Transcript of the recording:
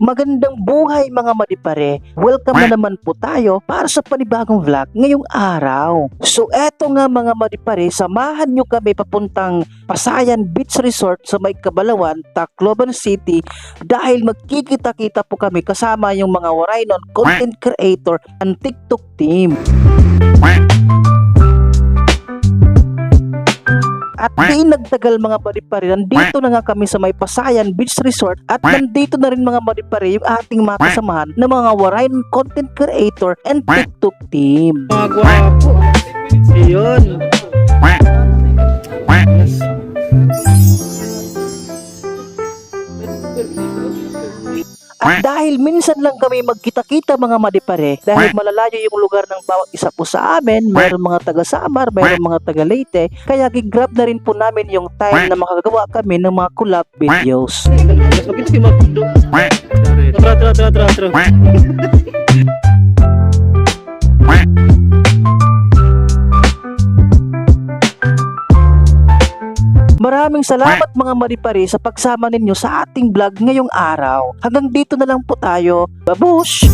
Magandang buhay mga madipare. Welcome na naman po tayo para sa panibagong vlog ngayong araw. So eto nga mga madipare, samahan nyo kami papuntang Pasayan Beach Resort sa may Kabalawan, Tacloban City dahil magkikita-kita po kami kasama yung mga Warainon content creator and TikTok team. At di nagtagal mga madipare, nandito na nga kami sa may Pasayan Beach Resort at nandito na rin mga madipare yung ating mga kasamahan na mga Warainon content creator and TikTok team. Mga gwapo. Ayun. At dahil minsan lang kami magkita-kita mga madipare, dahil malalayo yung lugar ng bawat isa po sa amin, mayroon mga taga Samar, mayroon mga taga Leyte, kaya gigrab na rin po namin yung time na makagawa kami ng mga collab videos. Mas tara, tara, tara, tara. Maraming salamat mga maripari sa pagsama ninyo sa ating vlog ngayong araw. Hanggang dito na lang po tayo. Babush!